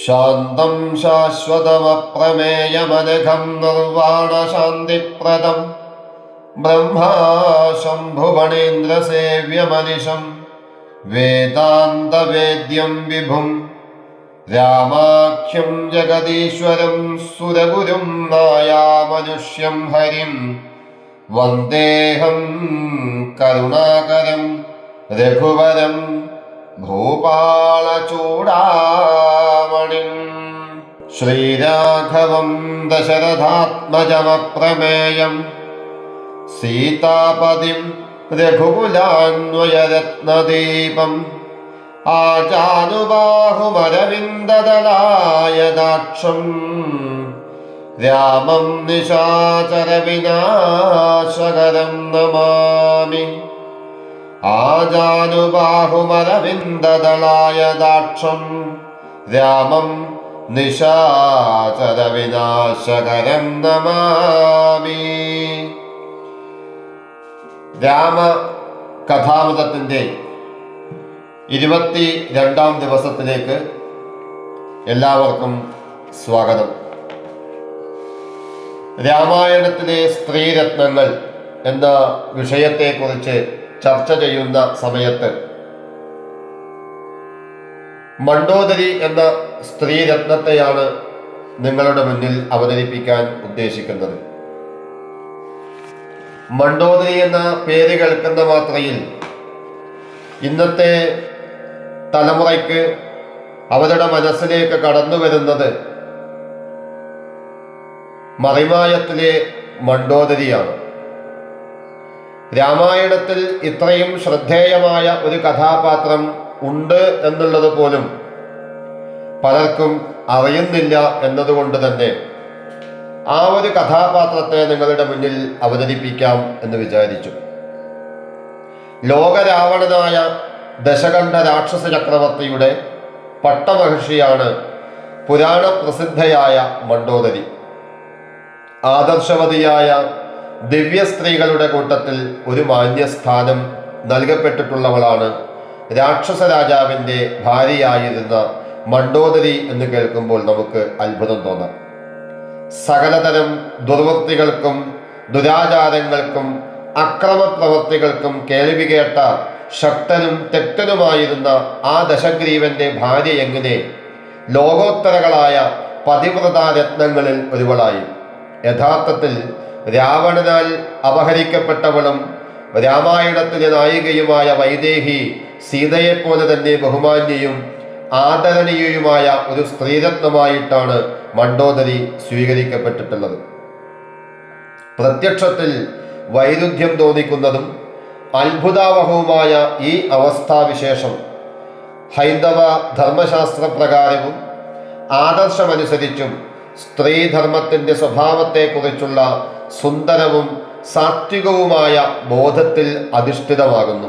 ശാന്തം ശാശ്വതമപ്രമേയമനഘം നിർവാണശാന്തിപ്രദം. ബ്രഹ്മാശംഭുവണേന്ദ്രസേവ്യമനിശം വേദാന്തവേദ്യം വിഭും. രാമാഖ്യം ജഗദീശ്വരം സുരഗുരും നായാമനുഷ്യം ഹരിം. വന്ദേഹം കരുണാകരം രഘുവരം ഭൂപാളചൂടാമണിം ശ്രീരാഘവം ദശരഥാത്മജമപ്രമേയം. സീതാപതിം രഘുകുലാന്വയരത്നദീപം. ആജാനുബാഹുമരവിന്ദദലായദാക്ഷം രാമം നിശാചരവിനാശകരം നമാമി. ആജാനുബാഹുമരവിന്ദദലായദാക്ഷം രാമം നിശാചരവിനാശകരം നമാമി രാമ കഥാമൃതത്തിന്റെ ഇരുപത്തി രണ്ടാം ദിവസത്തിലേക്ക് എല്ലാവർക്കും സ്വാഗതം. രാമായണത്തിലെ സ്ത്രീരത്നങ്ങൾ എന്ന വിഷയത്തെക്കുറിച്ച് ചർച്ച ചെയ്യുന്ന സമയത്ത് മണ്ടോദരി എന്ന സ്ത്രീരത്നത്തെയാണ് നിങ്ങളുടെ മുന്നിൽ അവതരിപ്പിക്കാൻ ഉദ്ദേശിക്കുന്നത്. മണ്ടോദരി എന്ന പേര് കേൾക്കുന്ന മാത്രയിൽ ഇന്നത്തെ തലമുറയ്ക്ക് അവരുടെ മനസ്സിലേക്ക് കടന്നു വരുന്നത് മറിമായത്തിലെ മണ്ടോദരിയാണ്. രാമായണത്തിൽ ഇത്രയും ശ്രദ്ധേയമായ ഒരു കഥാപാത്രം ഉണ്ട് എന്നുള്ളത് പോലും പലർക്കും അറിയുന്നില്ല എന്നതുകൊണ്ട് തന്നെ ആ ഒരു കഥാപാത്രത്തെ നിങ്ങളുടെ മുന്നിൽ അവതരിപ്പിക്കാം എന്ന് വിചാരിച്ചു. ലോകരാവണനായ ദശകണ്ഠ രാക്ഷസ ചക്രവർത്തിയുടെ പട്ടമഹർഷിയാണ് പുരാണ പ്രസിദ്ധയായ മണ്ടോദരി. ആദർശവതിയായ ദിവ്യ സ്ത്രീകളുടെ കൂട്ടത്തിൽ ഒരു മാന്യസ്ഥാനം നൽകപ്പെട്ടിട്ടുള്ളവളാണ് രാക്ഷസ രാജാവിന്റെ ഭാര്യയായിരുന്ന മണ്ടോദരി എന്ന് കേൾക്കുമ്പോൾ നമുക്ക് അത്ഭുതം തോന്നാം. സകലതരം ദുർവൃത്തികൾക്കും ദുരാചാരങ്ങൾക്കും അക്രമപ്രവർത്തികൾക്കും കേൾവി കേട്ട ശക്തനും തെക്തനുമായിരുന്ന ആ ദശഗ്രീവന്റെ ഭാര്യ എങ്ങനെ ലോകോത്തരകളായ പതിവ്രത രത്നങ്ങളിൽ ഒരുവളായി. യഥാർത്ഥത്തിൽ രാവണനാൽ അപഹരിക്കപ്പെട്ടവളും രാമായണത്തിലെ നായികയുമായ വൈദേഹി സീതയെപ്പോലെ തന്നെ ബഹുമാന്യയും ആദരണീയയുമായ ഒരു സ്ത്രീരത്നമായിട്ടാണ് മണ്ടോദരി സ്വീകരിക്കപ്പെട്ടിട്ടുള്ളത്. പ്രത്യക്ഷത്തിൽ വൈരുദ്ധ്യം തോന്നിക്കുന്നതും അത്ഭുതാവഹവുമായ ഈ അവസ്ഥാവിശേഷം ഹൈന്ദവ ധർമ്മശാസ്ത്ര പ്രകാരവും ആദർശമനുസരിച്ചും സ്ത്രീധർമ്മത്തിന്റെ സ്വഭാവത്തെക്കുറിച്ചുള്ള സുന്ദരവും സാത്വികവുമായ ബോധത്തിൽ അധിഷ്ഠിതമാകുന്നു.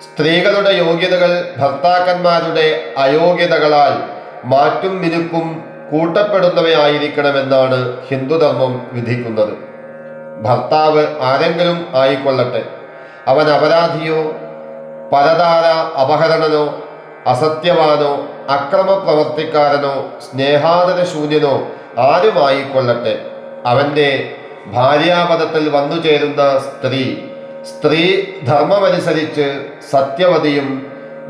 സ്ത്രീകളുടെ യോഗ്യതകൾ ഭർത്താക്കന്മാരുടെ അയോഗ്യതകളാൽ മാറ്റും മിനുക്കും കൂട്ടപ്പെടുന്നവയായിരിക്കണമെന്നാണ് ഹിന്ദുധർമ്മം വിധിക്കുന്നത്. ഭർത്താവ് ആരെങ്കിലും ആയിക്കൊള്ളട്ടെ. അവൻ അപരാധിയോ പരതാര അപഹരണനോ അസത്യവാനോ അക്രമപ്രവർത്തിക്കാരനോ സ്നേഹാദരശൂന്യനോ ആരുമായിക്കൊള്ളട്ടെ. അവന്റെ ഭാര്യാപദത്തിൽ വന്നു ചേരുന്ന സ്ത്രീ സ്ത്രീ ധർമ്മമനുസരിച്ച് സത്യവതിയും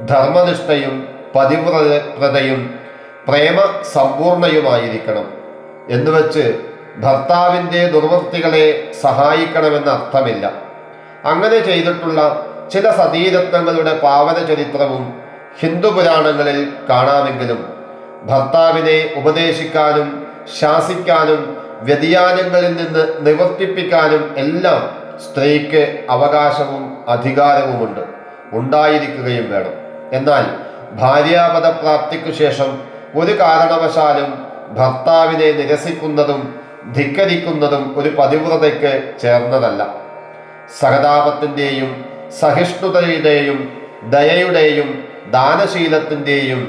ധർമ്മനിഷ്ഠയും പതിവ്രതയും പ്രേമ സമ്പൂർണയുമായിരിക്കണം എന്നുവെച്ച് ഭർത്താവിന്റെ ദുർവൃത്തികളെ സഹായിക്കണമെന്ന അർത്ഥമില്ല. അങ്ങനെ ചെയ്തിട്ടുള്ള ചില സതീരത്നങ്ങളുടെ പാവന ചരിത്രവും ഹിന്ദു പുരാണങ്ങളിൽ കാണാമെങ്കിലും ഭർത്താവിനെ ഉപദേശിക്കാനും ശാസിക്കാനും വ്യതിയാനങ്ങളിൽ നിന്ന് നിവർത്തിപ്പിക്കാനും എല്ലാം സ്ത്രീക്ക് അവകാശവും അധികാരവുമുണ്ട്. ഉണ്ടായിരിക്കുകയും വേണം. എന്നാൽ ഭാര്യാപദ പ്രാപ്തിക്കു ശേഷം ഒരു കാരണവശാലും ഭർത്താവിനെ നിരസിക്കുന്നതും ധിക്കരിക്കുന്നതും ഒരു പതിവ്രതയ്ക്ക് ചേർന്നതല്ല. സഹതാപത്തിന്റെയും സഹിഷ്ണുതയുടെയും ദയയുടെയും ദാനശീലത്തിന്റെയും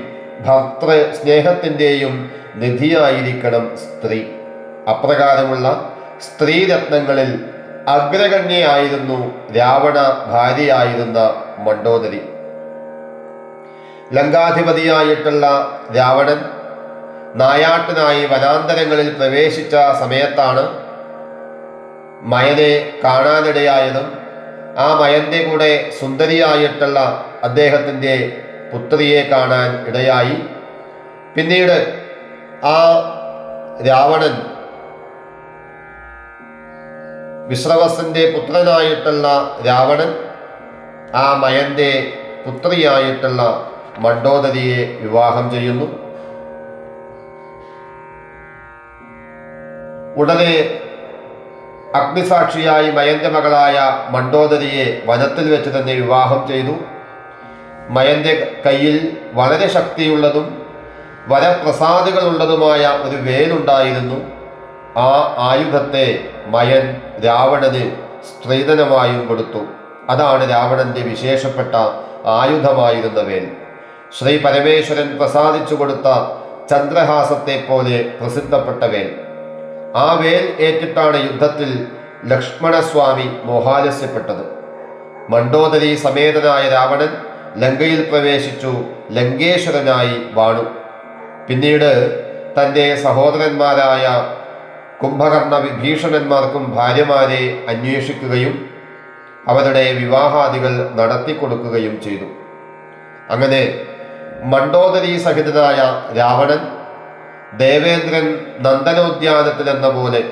ഭർത്തൃ സ്നേഹത്തിന്റെയും നിധിയായിരിക്കണം സ്ത്രീ. അപ്രകാരമുള്ള സ്ത്രീരത്നങ്ങളിൽ അഗ്രഗണ്യയായിരുന്നു രാവണ ഭാര്യയായിരുന്ന മണ്ടോദരി. ലങ്കാധിപതിയായിട്ടുള്ള രാവണൻ നായാട്ടിനായി വനാന്തരങ്ങളിൽ പ്രവേശിച്ച സമയത്താണ് മയനെ കാണാനിടയായതും ആ മയന്റെ കൂടെ സുന്ദരിയായിട്ടുള്ള അദ്ദേഹത്തിന്റെ പുത്രിയെ കാണാൻ ഇടയായി. പിന്നീട് ആ രാവണൻ വിശ്രവസന്റെ പുത്രനായിട്ടുള്ള രാവണൻ ആ മയന്റെ പുത്രിയായിട്ടുള്ള മണ്ഡോദരിയെ വിവാഹം ചെയ്യുന്നു. ഉടനെ അഗ്നിസാക്ഷിയായി മയന്റെ മകളായ മണ്ഡോദരിയെ വനത്തിൽ വെച്ച് തന്നെ വിവാഹം ചെയ്തു. മയന്റെ കയ്യിൽ വളരെ ശക്തിയുള്ളതും വരപ്രസാദികളുള്ളതുമായ ഒരു വേലുണ്ടായിരുന്നു. ആ ആയുധത്തെ മയൻ രാവണന് സ്ത്രീധനമായും കൊടുത്തു. അതാണ് രാവണന്റെ വിശേഷപ്പെട്ട ആയുധമായിരുന്ന വേൽ ശ്രീ പരമേശ്വരൻ പ്രസാദിച്ചു കൊടുത്ത ചന്ദ്രഹാസത്തെ പോലെ പ്രസിദ്ധപ്പെട്ട വേൽ ആ വേൽ ഏറ്റിട്ടാണ് യുദ്ധത്തിൽ ലക്ഷ്മണസ്വാമി മോഹാലസ്യപ്പെട്ടത്. മണ്ഡോദരി സമേതനായ രാവണൻ ലങ്കയിൽ പ്രവേശിച്ചു ലങ്കേശ്വരനായി വാണു. പിന്നീട് തന്റെ സഹോദരന്മാരായ കുംഭകർണ വിഭീഷണന്മാർക്കും ഭാര്യമാരെ അന്വേഷിക്കുകയും അവരുടെ വിവാഹാദികൾ നടത്തിക്കൊടുക്കുകയും ചെയ്തു. അങ്ങനെ മണ്ഡോദരി സഹിതനായ രാവണൻ ദേവേന്ദ്രൻ നന്ദനോദ്യാനത്തിലെന്ന പോലെ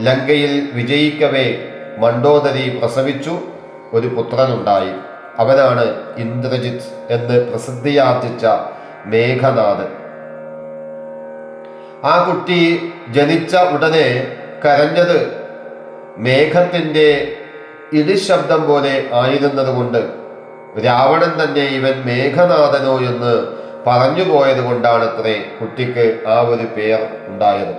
ലങ്കയിൽ വിജയിക്കവേ മണ്ഡോദരി പ്രസവിച്ചു. ഒരു പുത്രനുണ്ടായി. അവനാണ് ഇന്ദ്രജിത് എന്ന് പ്രസിദ്ധിയാർജിച്ച മേഘനാഥൻ. ആ കുട്ടി ജനിച്ച ഉടനെ കരഞ്ഞത് മേഘത്തിന്റെ ഇടിശബ്ദം പോലെ ആയിരുന്നതുകൊണ്ട്. രാവണൻ തന്നെ ഇവൻ മേഘനാഥനോ എന്ന് പറഞ്ഞു പോയത് കൊണ്ടാണ് അത്രേ കുട്ടിക്ക് ആ ഒരു പേർ ഉണ്ടായത്.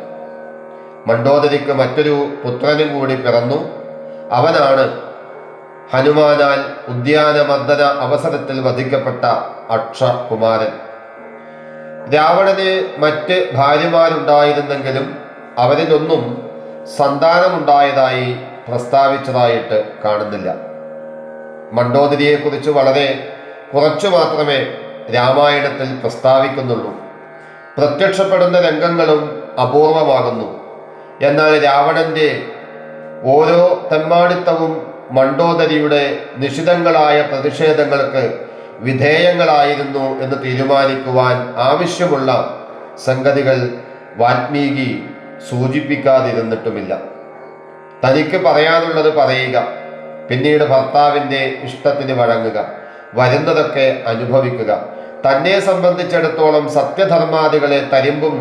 മണ്ഡോദരിക്ക് മറ്റൊരു പുത്രനും കൂടി പിറന്നു. അവനാണ് ഹനുമാനാൽ ഉദ്യാനമർദ്ദന അവസരത്തിൽ വധിക്കപ്പെട്ട അക്ഷകുമാരൻ. രാവണന് മറ്റ് ഭാര്യമാരുണ്ടായിരുന്നെങ്കിലും അവരിലൊന്നും സന്താനമുണ്ടായതായി പ്രസ്താവിച്ചതായിട്ട് കാണുന്നില്ല. മണ്ഡോദരിയെക്കുറിച്ച് വളരെ കുറച്ചു മാത്രമേ രാമായണത്തിൽ പ്രസ്താവിക്കുന്നുള്ളൂ. പ്രത്യക്ഷപ്പെടുന്ന രംഗങ്ങളും അപൂർവമാകുന്നു. എന്നാൽ രാവണന്റെ ഓരോ തെമ്മാടിത്തവും മണ്ഡോദരിയുടെ നിഷിതങ്ങളായ പ്രതിഷേധങ്ങൾക്ക് വിധേയങ്ങളായിരുന്നു എന്ന് തീരുമാനിക്കുവാൻ ആവശ്യമുള്ള സംഗതികൾ വാൽമീകി സൂചിപ്പിക്കാതിരുന്നിട്ടുമില്ല. തനിക്ക് പറയാനുള്ളത് പറയുക പിന്നീട് ഭർത്താവിന്റെ ഇഷ്ടത്തിന് വഴങ്ങുക വരുന്നതൊക്കെ അനുഭവിക്കുക. തന്നെ സംബന്ധിച്ചിടത്തോളം സത്യധർമാദികളെ തരിമ്പും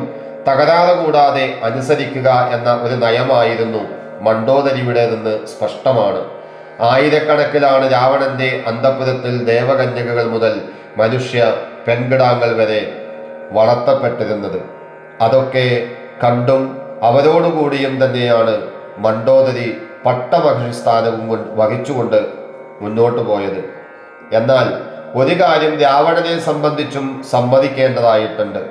തകരാറ് കൂടാതെ അനുസരിക്കുക എന്ന ഒരു നയമായിരുന്നു മണ്ടോദരിയുടേതെന്ന് സ്പഷ്ടമാണ്. ആയിരക്കണക്കിലാണ് രാവണന്റെ അന്തപുരത്തിൽ ദേവകന്യകകൾ മുതൽ മനുഷ്യ പെൺകിടാങ്ങൾ വരെ വളർത്തപ്പെട്ടിരുന്നത്. അതൊക്കെ കണ്ടും അവരോടുകൂടിയും തന്നെയാണ് മണ്ഡോദരി പട്ടമഹർഷി സ്ഥാനവും വഹിച്ചുകൊണ്ട് മുന്നോട്ടു പോയത്. എന്നാൽ ഒരു കാര്യം രാവണനെ സംബന്ധിച്ചും സമ്മതിക്കേണ്ടതായിട്ടുണ്ട്.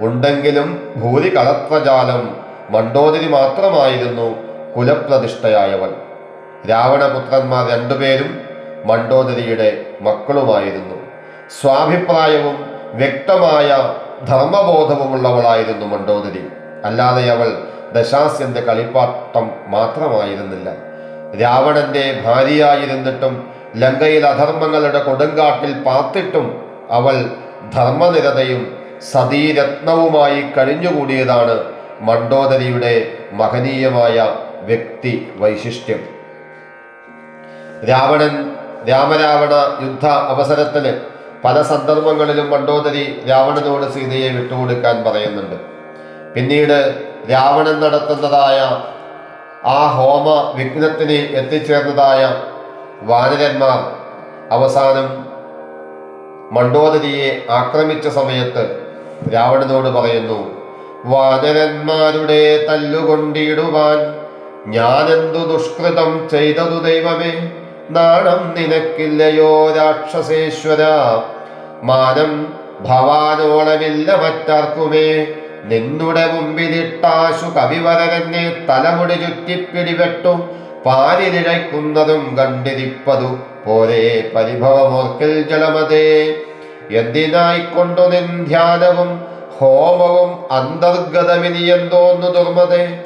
ഉണ്ടെങ്കിലും ഭൂരികളത്വജാലം മണ്ഡോദരി മാത്രമായിരുന്നു കുലപ്രതിഷ്ഠയായവൾ രാവണപുത്രന്മാർ രണ്ടുപേരും മണ്ഡോദരിയുടെ മക്കളുമായിരുന്നു. സ്വാഭിപ്രായവും വ്യക്തമായ ധർമ്മബോധവുമുള്ളവളായിരുന്നു മണ്ഡോദരി. അല്ലാതെ അവൾ ദശാസ്യന്റെ കളിപ്പാട്ടം മാത്രമായിരുന്നില്ല. രാവണന്റെ ഭാര്യയായിരുന്നിട്ടും ലങ്കയിൽ അധർമ്മങ്ങളുടെ കൊടുങ്കാട്ടിൽ പാത്തിട്ടും അവൾ ധർമ്മനിരതയും സതീരത്നവുമായി കഴിഞ്ഞുകൂടിയതാണ് മണ്ഡോദരിയുടെ മഹനീയമായ വ്യക്തി വൈശിഷ്ട്യം. രാവണൻ രാമരാവണ യുദ്ധ അവസരത്തിന് പല സന്ദർഭങ്ങളിലും മണ്ഡോദരി രാവണനോട് സീതയെ വിട്ടുകൊടുക്കാൻ പറയുന്നുണ്ട്. പിന്നീട് രാവണൻ നടത്തുന്നതായ ആ ഹോമ വിഘ്നത്തിന് എത്തിച്ചേർന്നതായ വാനരന്മാർ അവസാനം മണ്ഡോദരിയെ ആക്രമിച്ച സമയത്ത് രാവണനോട് പറയുന്നു വാനരന്മാരുടെ തല്ലുകൊണ്ടിടുവാൻ ഞാനെന്തു ദുഷ്കൃതം ചെയ്തതു ദൈവമേ? നാണം നിനക്കില്ലയോ രാക്ഷസേശ്വര? മാനം ഭവാനോളമില്ല മറ്റാർക്കുമേ. നിന്നുടെ മുമ്പിലിട്ടാശു കവിവരകന്നെ തലമുടി ചുറ്റിപ്പിടിപെട്ടു പാലിലിഴയ്ക്കുന്നതും കണ്ടിരിപ്പതു പോരെ പരിഭവമോർക്കൽ ജലമതേ. എന്തിനായിക്കൊണ്ടു നിൻ ധ്യാനവും ഹോമവും അന്തർഗതമിനിയെന്തോന്നു ദുർമതേ?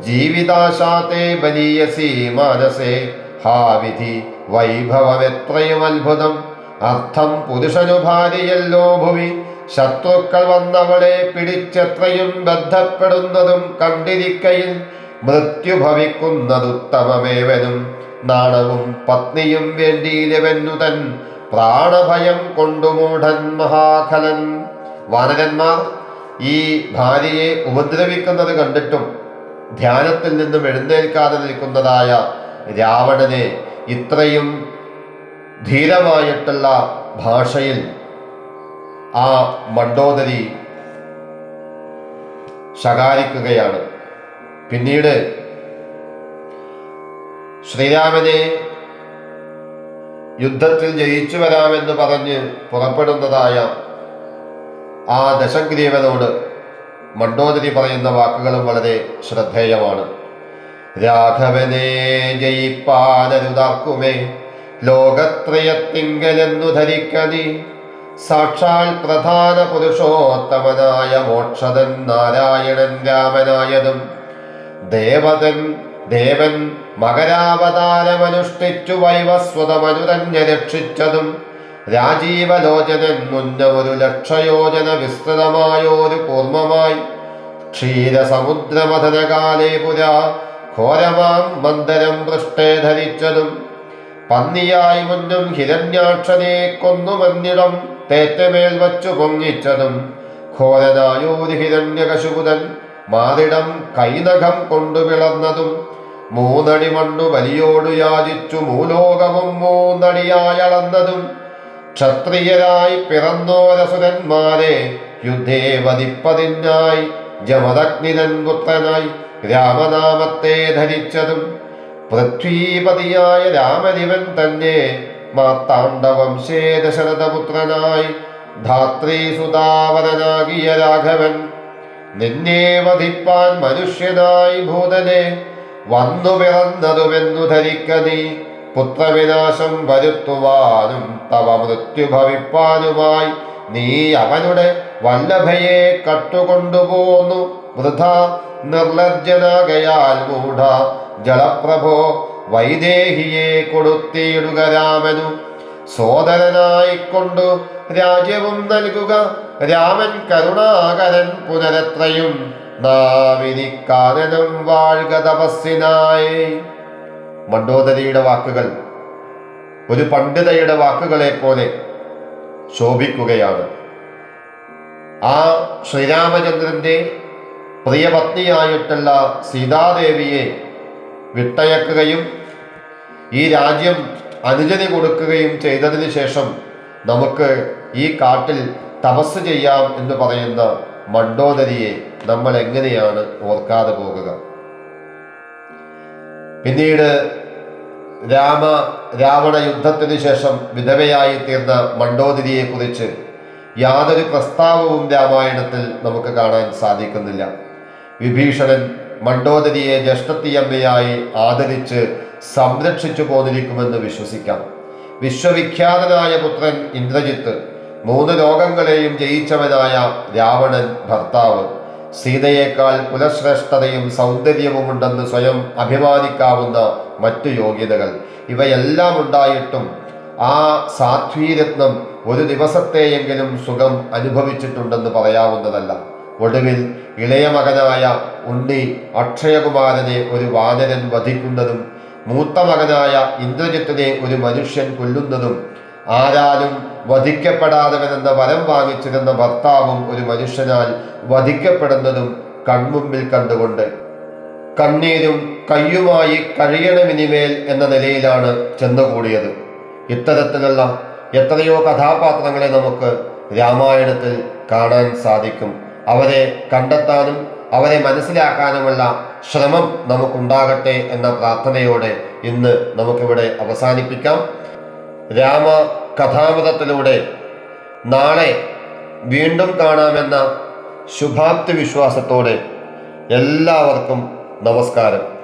ജീവിതാശാത്തെ ബലീയസി മാനസേ. ഹാ വിധി വൈഭവമെത്രയും അത്ഭുതം അർത്ഥം പുരുഷനു ഭാര്യയല്ലോ ഭൂമി ശത്രുക്കൾ വന്നവളെ പിടിച്ചെത്രയും ബന്ധപ്പെടുന്നതും കണ്ടിരിക്കയിൽ മൃത്യു ഭവിക്കുന്നതുത്തമമേവനും നാണവും പത്നിയും വേണ്ടിയിലവെന്നു തൻ പ്രാണഭയം കൊണ്ടുമൂഢൻ മഹാഖലൻ. വാനരന്മാർ ഈ ഭാര്യയെ ഉപദ്രവിക്കുന്നത് കണ്ടിട്ടും ധ്യാനത്തിൽ നിന്നും എഴുന്നേൽക്കാതെ നിൽക്കുന്നതായ രാവണനെ ഇത്രയും ധീരമായിട്ടുള്ള ഭാഷയിൽ ആ മണ്ടോദരി ശകാരിക്കുകയാണ്. പിന്നീട് ശ്രീരാമനെ യുദ്ധത്തിൽ ജയിച്ചു വരാമെന്ന് പറഞ്ഞ് പുറപ്പെടുന്നതായ ആ ദശഗ്രീവനോട് മണ്ടോദരി പറയുന്ന വാക്കുകളും വളരെ ശ്രദ്ധേയമാണ്. രാഘവനെ ജയിപ്പാനരുതാർക്കുമേ ലോകത്രയത്തിങ്കലെന്നു ധരിക്കനി സാക്ഷാൽ പ്രധാന പുരുഷോത്തമനായ മോക്ഷതൻ നാരായണൻ രാമനായതും. ദേവതൻ ദേവൻ മകരാവതാരമനുഷ്ഠിച്ചു വൈവസ്വതമനുതന്നെ രക്ഷിച്ചതും. രാജീവലോചനൻ മുന്ന ഒരു ലക്ഷയോജന വിസ്തൃതമായോരു കൂർമ്മമായി. ക്ഷീരസമുദ്രമഥനകാലേ പുരാ ഘോരമാം മന്ദരം പൃഷ്ഠേ ധരിച്ചതും പന്നിയായി മുന്നും ഹിരണ്യാക്ഷനെ കൊന്നുമന്നിടം തേറ്റമേൽ വച്ചു പൊങ്ങിച്ചതും ഘോരനായൂരി ഹിരണ്യകശുപുതൻ മാറിടം കൈനഖം കൊണ്ടു പിളർന്നതും മൂന്നടി മണ്ണു വലിയോടു യാചിച്ചു മൂലോകവും മൂന്നടിയായളന്നതും ക്ഷത്രിയരായി പിറന്നോരസുരന്മാരെ യുദ്ധേ വധിപ്പതിനായി ജമദഗ്നിതൻ പുത്രനായി രാമനാമത്തെ ധരിച്ചതും പൃഥ്വീപതിയായ രാമനിവൻ തന്നെ മാർത്താണ്ഡവംശേ ദശരഥപുത്രനായി ധാത്രീസുതാവരനാകിയ രാഘവൻ. നിന്നെ വധിപ്പാൻ മനുഷ്യനായി ഭൂതനെ വന്നു പിറന്നതുമെന്നു ധരിക്ക നീ. പുത്രവിനാശം വരുത്തുവാനും തവ മൃത്യു ഭവിപ്പാനുമായി നീ അവനുടെ വല്ലഭയെ കട്ടുകൊണ്ടുപോന്നു. വൃഥ നിർലജ്ജനാകയാൽ മൂഢ. ജലപ്രഭോ വൈദേഹിയെ കൊടുത്തിയിടുക രാമനു സോദരനായിക്കൊണ്ടു രാജ്യവും നൽകുക. രാമൻ കരുണാകരൻ പുനരത്രയും. നാവിനിക്കാരനും വാഴുക തപസ്സിനായി. മണ്ടോദരിയുടെ വാക്കുകൾ ഒരു പണ്ഡിതയുടെ വാക്കുകളെ പോലെ ശോഭിക്കുകയാണ്. ആ ശ്രീരാമചന്ദ്രന്റെ പ്രിയപത്നിയായിട്ടുള്ള സീതാദേവിയെ വിട്ടയക്കുകയും ഈ രാജ്യം അനുജതി കൊടുക്കുകയും ചെയ്തതിന് ശേഷം നമുക്ക് ഈ കാട്ടിൽ തപസ് ചെയ്യാം എന്ന് പറയുന്ന മണ്ടോദരിയെ നമ്മൾ എങ്ങനെയാണ് ഓർക്കാതെ പോകുക? പിന്നീട് രാമ രാവണ യുദ്ധത്തിന് ശേഷം വിധവയായി തീർന്ന മണ്ടോദരിയെ കുറിച്ച് യാതൊരു പ്രസ്താവവും രാമായണത്തിൽ നമുക്ക് കാണാൻ സാധിക്കുന്നില്ല. വിഭീഷണൻ മണ്ടോദരിയെ ജ്യേഷ്ഠത്തിയമ്മയായി ആദരിച്ച് സംരക്ഷിച്ചു പോന്നിരിക്കുമെന്ന് വിശ്വസിക്കാം. വിശ്വവിഖ്യാതനായ പുത്രൻ ഇന്ദ്രജിത്ത് മൂന്ന് ലോകങ്ങളെയും ജയിച്ചവനായ രാവണൻ ഭർത്താവ്. സീതയേക്കാൾ കുലശ്രേഷ്ഠതയും സൗന്ദര്യവും ഉണ്ടെന്ന് സ്വയം അഭിമാനിക്കാവുന്ന മറ്റു യോഗ്യതകൾ. ഇവയെല്ലാം ഉണ്ടായിട്ടും ആ സാധ്വീരത്നം ഒരു ദിവസത്തെയെങ്കിലും സുഖം അനുഭവിച്ചിട്ടുണ്ടെന്ന് പറയാവുന്നതല്ല. ഒടുവിൽ ഇളയ മകനായ ഉണ്ണി അക്ഷയകുമാരനെ ഒരു വാനരൻ വധിക്കുന്നതും മൂത്ത മകനായ ഇന്ദ്രജിത്തിനെ ഒരു മനുഷ്യൻ കൊല്ലുന്നതും ആരാലും വധിക്കപ്പെടാതവനെന്ന വരം വാങ്ങിച്ചിരുന്ന ഭർത്താവും ഒരു മനുഷ്യനാൽ വധിക്കപ്പെടുന്നതും കൺമുമ്പിൽ കണ്ടുകൊണ്ട് കണ്ണീരും കയ്യുമായി കഴിയണമിനിമേൽ എന്ന നിലയിലാണ് ചെന്നുകൂടിയത്. ഇത്തരത്തിലുള്ള എത്രയോ കഥാപാത്രങ്ങളെ നമുക്ക് രാമായണത്തിൽ കാണാൻ സാധിക്കും. അവരെ കണ്ടെത്താനും അവരെ മനസ്സിലാക്കാനുമുള്ള ശ്രമം നമുക്കുണ്ടാകട്ടെ എന്ന പ്രാർത്ഥനയോടെ ഇന്ന് നമുക്കിവിടെ അവസാനിപ്പിക്കാം. രാമ കഥാമൃതത്തിലൂടെ നാളെ വീണ്ടും കാണാമെന്ന ശുഭാപ്തി വിശ്വാസത്തോടെ എല്ലാവർക്കും നമസ്കാരം.